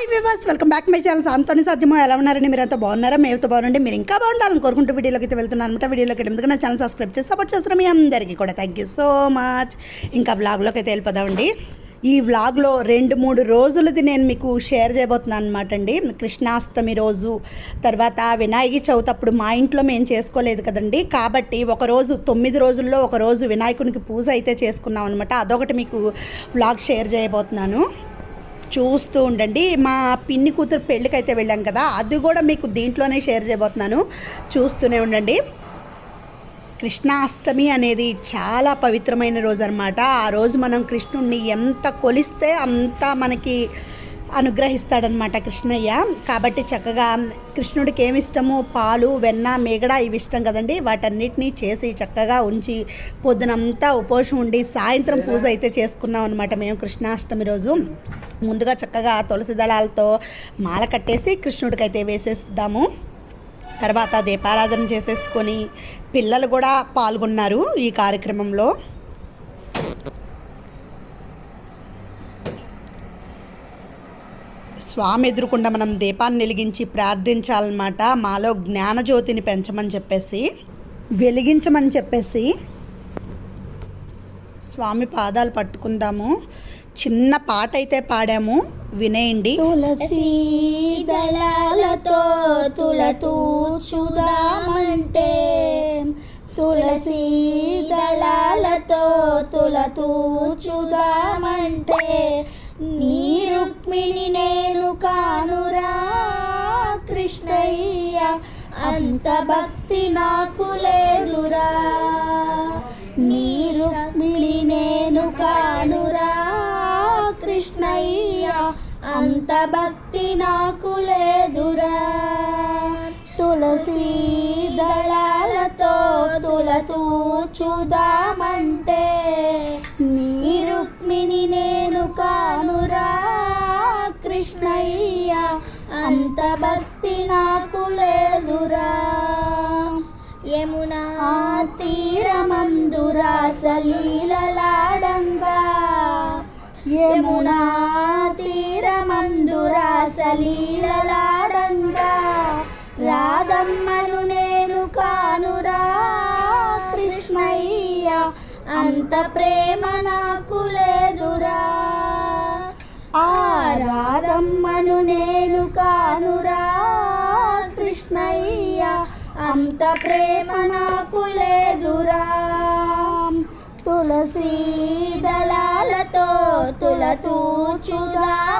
Hi viewers welcome back my channel అంతని సాధ్యమో ఎలా ఉన్నారండి? మీరు అంతా బాగున్నారా? మేమైతే బాగుండండి మీరు ఇంకా బాగుండాలని కోరుకుంటూ వీడియోలోకి అయితే వెళ్తున్నాను అనమాట వీడియోలోకి ఎందుకు నా ఛానల్ సబ్స్క్రైబ్ చేసి సపోర్ట్ చేస్తున్న మీ అందరికీ కూడా థ్యాంక్ యూ సో మచ్ ఇంకా వ్లాగ్లోకి అయితే వెళ్ళిపోదామండి. ఈ వ్లాగ్లో రెండు మూడు రోజులది నేను మీకు షేర్ చేయబోతున్నాను అనమాట అండి. కృష్ణాష్టమి రోజు తర్వాత వినాయక చవితి అప్పుడు మా ఇంట్లో మేము చేసుకోలేదు కదండి. కాబట్టి ఒక రోజు తొమ్మిది రోజుల్లో ఒక రోజు వినాయకునికి పూజ అయితే చేసుకున్నాం అనమాట అదొకటి మీకు వ్లాగ్ షేర్ చేయబోతున్నాను. చూస్తూ ఉండండి. మా పిన్ని కూతురు పెళ్ళికైతే వెళ్ళాం కదా అది కూడా మీకు దీంట్లోనే షేర్ చేయబోతున్నాను. చూస్తూనే ఉండండి. కృష్ణాష్టమి అనేది చాలా పవిత్రమైన రోజు అనమాట ఆ రోజు మనం కృష్ణుడిని ఎంత కొలిస్తే అంత మనకి అనుగ్రహిస్తాడనమాట కృష్ణయ్య. కాబట్టి చక్కగా కృష్ణుడికి ఏమి ఇష్టము? పాలు వెన్న మేగడ ఇవి ఇష్టం కదండి. వాటన్నిటినీ చేసి చక్కగా ఉంచి పొద్దునంతా ఉపవాసం ఉండి సాయంత్రం పూజ అయితే చేసుకున్నాం అనమాట మేము కృష్ణాష్టమి రోజు. ముందుగా చక్కగా తులసి దళాలతో మాల కట్టేసి కృష్ణుడికి అయితే వేసేద్దాము. తర్వాత దీపారాధన చేసేసుకొని పిల్లలు కూడా పాల్గొన్నారు ఈ కార్యక్రమంలో. స్వామి ఎదురుకుండా మనం దీపాన్ని వెలిగించి ప్రార్థించాలన్నమాట. మాలో జ్ఞానజ్యోతిని పెంచమని చెప్పేసి వెలిగించమని చెప్పేసి స్వామి పాదాలు పట్టుకుందాము. చిన్న పాట అయితే పాడాము. వినేయండి. తులసి దళాలతో తులతూచుదామంటే తులసి దళాలతో తులతూచుదామంటే నీ రుక్మిణి నేను కానురా కృష్ణయ్య అంత భక్తి నాకు లేదురా. అంత భక్తి నాకు లేదురా. తులసి దళాలతో తులతూచుదామంటే నీ రుక్మిణి నేను కానురా. కృష్ణయ్య అంత భక్తి నాకు లేదురా. యమునా తీరమందురా సలీలలాడంగా. యమునా రాసలీలలాడంగా రాధమ్మను నేను కానురా కృష్ణయ్య. అంత ప్రేమ నాకు లేదురా. ఆ రాధమ్మను నేను కానురా కృష్ణయ్య. అంత ప్రేమ నాకు లేదురా. తులసీ దళాలతో తులతూచుదామంటే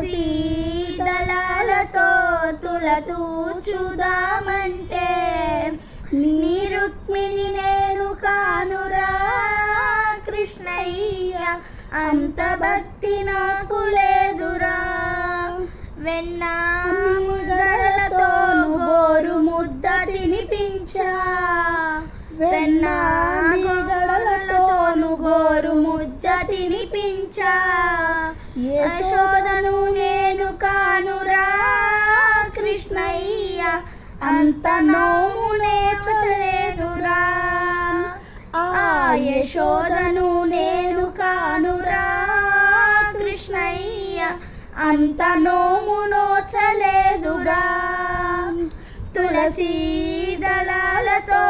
తులసి దళాలతో తులతూచుదామంటే నీ రుక్మిణి నేను కానురా కృష్ణయ్య అంత భక్తి నాకు లేదురా. వెన్న గోరు ముద్ద తినిపించా. వెన్న గడలతోను గోరు ముద్ద తినిపించా. యశోదను నేను కానురా కృష్ణయ్య అంత నోమునే చలేదురా ఆ యశోదను నేను కానురా కృష్ణయ్య అంత నోము నోచలేదురా. తులసీ దళాలతో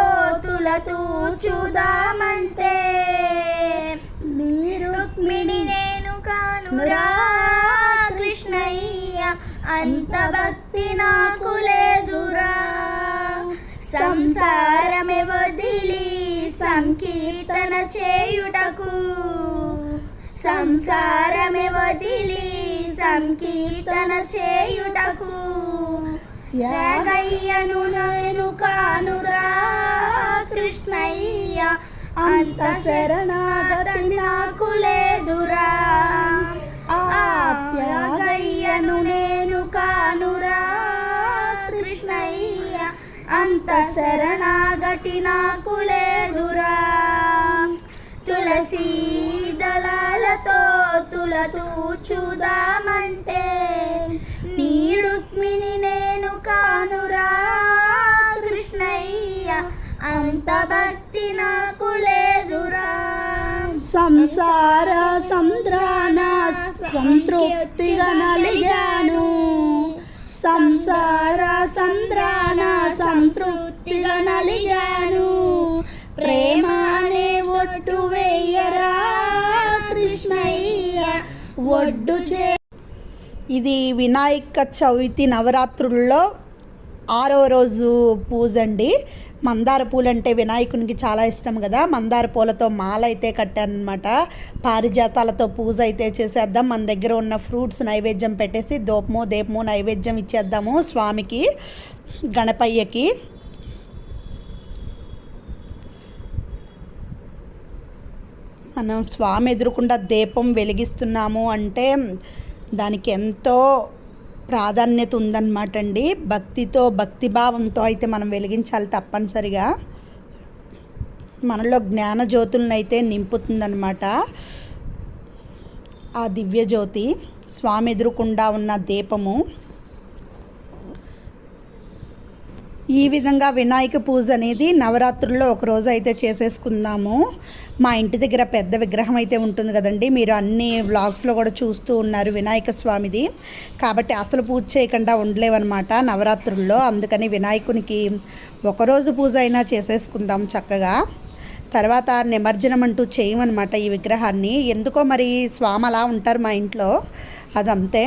తులతూ చూదామంటే కానురా కృష్ణయ్య అంత భక్తి నాకు లేదురా. సంసారమే వదిలి సంకీర్తన చేయుటకు? సంసారమే వదిలి సంకీర్తన చేయుటకు? త్యాగయ్యను నేను కానురా కృష్ణయ్య అంత శరణాగతి నాకు లేదురా. త్యాగయ్యను నేను కానురా. కృష్ణయ్య అంత శరణాగతి నాకు లేదురా. తులసి దళాలతో తులతూచుదామంటే నీ రుక్మిణి నేను కానురా. కృష్ణయ్య అంత భక్తి నాకు లేదురా. సంసార సంద్రా సంతృప్తిగా నలిగాను. సంసార సంద్రాన సంతృప్తిగా నలిగాను. ప్రేమానే ఒడ్డు వేయరా కృష్ణయ్య ఒడ్డు చే. ఇది వినాయక చవితి నవరాత్రుల్లో ఆరో రోజు పూజ అండి. మందార పూలంటే వినాయకునికి చాలా ఇష్టం కదా. మందార పూలతో మాల అయితే కట్టానమాట పారిజాతాలతో పూజ అయితే చేసేద్దాం. మన దగ్గర ఉన్న ఫ్రూట్స్ నైవేద్యం పెట్టేసి దోపము దీపము నైవేద్యం ఇచ్చేద్దాము స్వామికి గణపయ్యకి. మనం స్వామి ఎదురుకుండా దీపం వెలిగిస్తున్నాము అంటే దానికి ఎంతో ప్రాధాన్యత ఉందన్నమాట అండి భక్తితో భక్తిభావంతో అయితే మనం వెలిగించాలి తప్పనిసరిగా. మనలో జ్ఞాన జ్యోతులను అయితే నింపుతుందన్నమాట. ఆ దివ్య జ్యోతి స్వామి ఎదురుకుండా ఉన్న దీపము ఈ విధంగా వినాయక పూజ అనేది నవరాత్రుల్లో ఒక రోజు అయితే చేసేసుకుందాము. మా ఇంటి దగ్గర పెద్ద విగ్రహం అయితే ఉంటుంది కదండి. మీరు అన్ని వ్లాగ్స్లో కూడా చూస్తూ ఉన్నారు వినాయక స్వామిది. కాబట్టి అసలు పూజ చేయకుండా ఉండలేవన్నమాట నవరాత్రుల్లో. అందుకని వినాయకునికి ఒకరోజు పూజ అయినా చేసేసుకుందాం చక్కగా. తర్వాత నిమజ్జనం అంటూ చేయమన్నమాట ఈ విగ్రహాన్ని. ఎందుకో మరి స్వామి అలా ఉంటారు మా ఇంట్లో. అదంతే.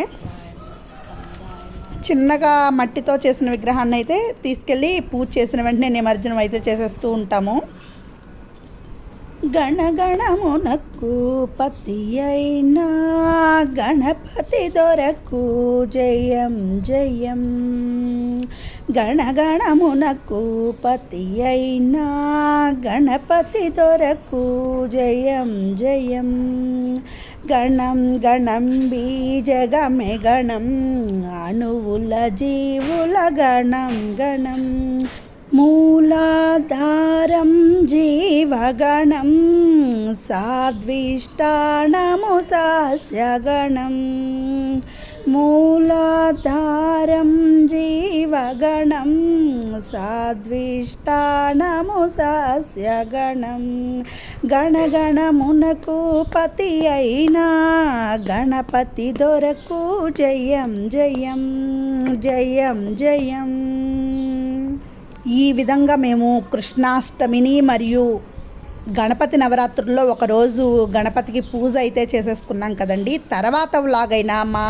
చిన్నగా మట్టితో చేసిన విగ్రహాన్ని అయితే తీసుకెళ్ళి పూజ చేసిన వెంటనే నిమజ్జనం అయితే చేసేస్తూ ఉంటాము. గణగణమునకు పతి అయినా గణపతి దొరకు జయం జయం. గణగణమునకు పతి అయినా గణపతి దొరకు జయం జయం. గణం గణం బీజగమే గణం అణువుల జీవుల గణం గణం మూలాధారం జీవగణం సాద్విష్టాణము సాస్యగణం. మూలాధారం జీవగణం సాద్విష్టాణము సస్యగణం. గణగణమునకు పతి అయినా గణపతి దొరకు జయం జయం జయం జయం. ఈ విధంగా మేము కృష్ణాష్టమిని మరియు గణపతి నవరాత్రుల్లో ఒకరోజు గణపతికి పూజ అయితే చేసేసుకున్నాం కదండి. తర్వాత వ్లాగ్ అయినా మా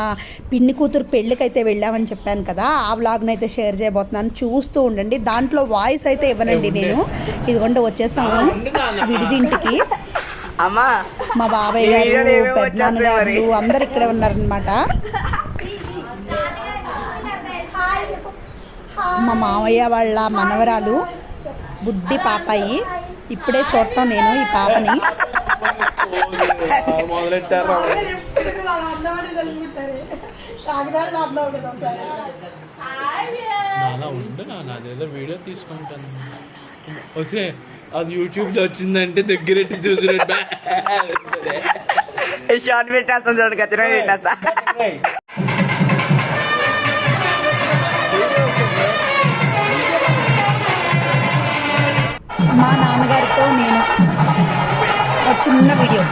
పిన్ని కూతురు పెళ్ళికైతే వెళ్ళామని చెప్పాను కదా ఆ వ్లాగ్ని అయితే షేర్ చేయబోతున్నాను. చూస్తూ ఉండండి. దాంట్లో వాయిస్ అయితే ఇవ్వనండి నేను. ఇదిగోండి వచ్చేసాము. విడిదింటికి అమ్మా. మా బాబాయ్ గారు పెద్దనాన్న గారు అందరు ఇక్కడే ఉన్నారనమాట మా మామయ్య వాళ్ళ మనవరాలు బుడ్డి పాపాయి ఇప్పుడే చూడటం నేను ఈ పాపని. వీడియో తీసుకుంటాను. వస్తే అది యూట్యూబ్లో వచ్చిందంటే దగ్గరెట్టి చూసినట్టు. షార్ట్ పెట్టేస్తాను చూడండి ఖచ్చితంగా పెట్టేస్తా. మా నాన్నగారితో నేను ఒక చిన్న వీడియో.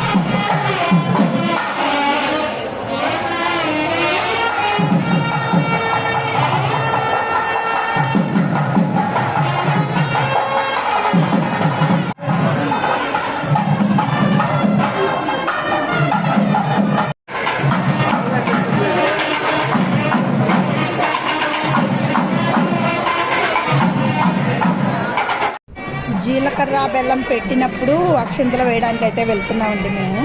జీలకర్ర బెల్లం పెట్టినప్పుడు అక్షింతలు వేయడానికి అయితే వెళ్తున్నామండి మేము.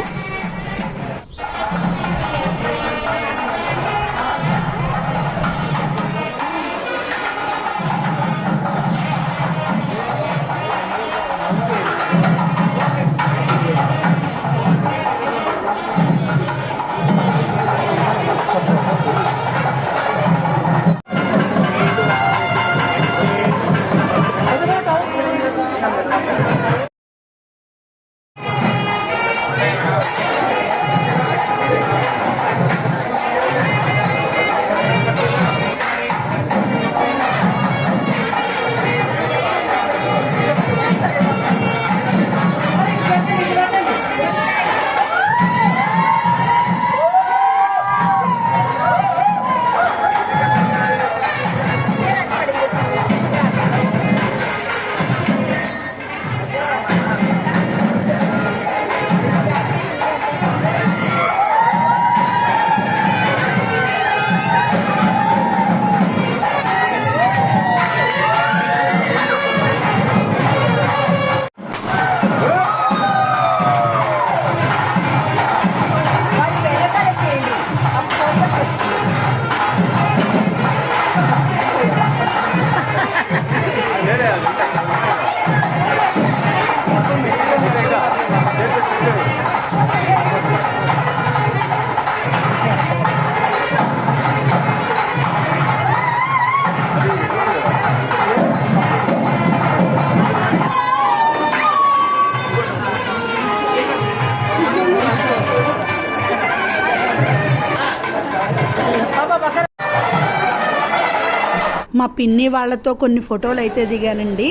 మా పిన్ని వాళ్ళతో కొన్ని ఫోటోలు అయితే దిగానండి.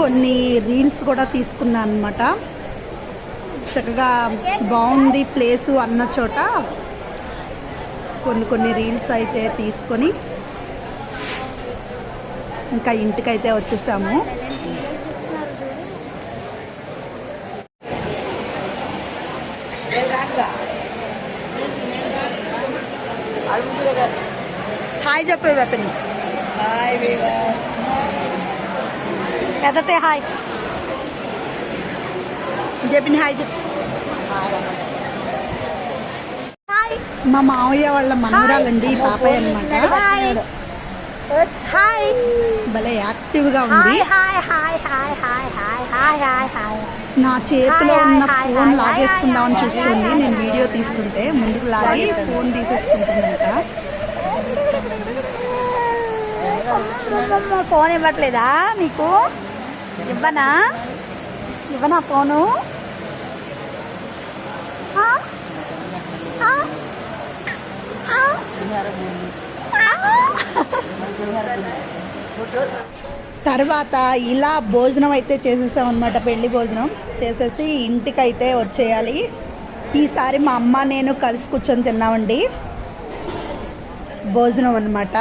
కొన్ని రీల్స్ కూడా తీసుకున్నాను అనమాట చక్కగా బాగుంది ప్లేసు అన్న చోట. కొన్ని కొన్ని రీల్స్ అయితే తీసుకొని ఇంకా ఇంటికైతే వచ్చేసాము. హాయ్ చెప్పే అతని ఎదతే హాయ్. చెప్పిన హాయ్ చెప్పు. మా మావయ్య వాళ్ళ మనవరాలండి పాపయ్య అనమాట హాయ్. భలే యాక్టివ్గా ఉంది. నా చేతిలో ఉన్న ఫోన్ లాగేసుకుందామని చూస్తుంది నేను వీడియో తీస్తుంటే ముందుకు లాగి ఫోన్ తీసేసుకుంటున్నాక ఫోన్ ఇవ్వట్లేదా నీకు ఇవ్వనా? ఇవ్వనా ఫోను? తర్వాత ఇలా భోజనం అయితే చేసేసాం అనమాట పెళ్ళి భోజనం. చేసేసి ఇంటికైతే వచ్చేయాలి. ఈసారి మా అమ్మ నేను కలిసి కూర్చొని తిన్నామండి. భోజనం అనమాట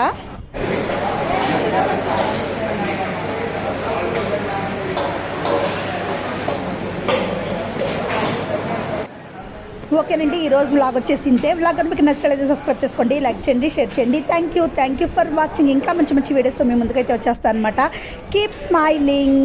ఓకేనండి ఈరోజు వ్లాగ్ వచ్చేసి ఇంతే వ్లాగ్ మీకు నచ్చలేదు సబ్స్క్రైబ్ చేసుకోండి లైక్ చేయండి షేర్ చేయండి. Thank you thank you for watching ఇంకా మంచి మంచి వీడియోస్తో మీ ముందుకైతే వచ్చేస్తాను అనమాట కీప్ స్మైలింగ్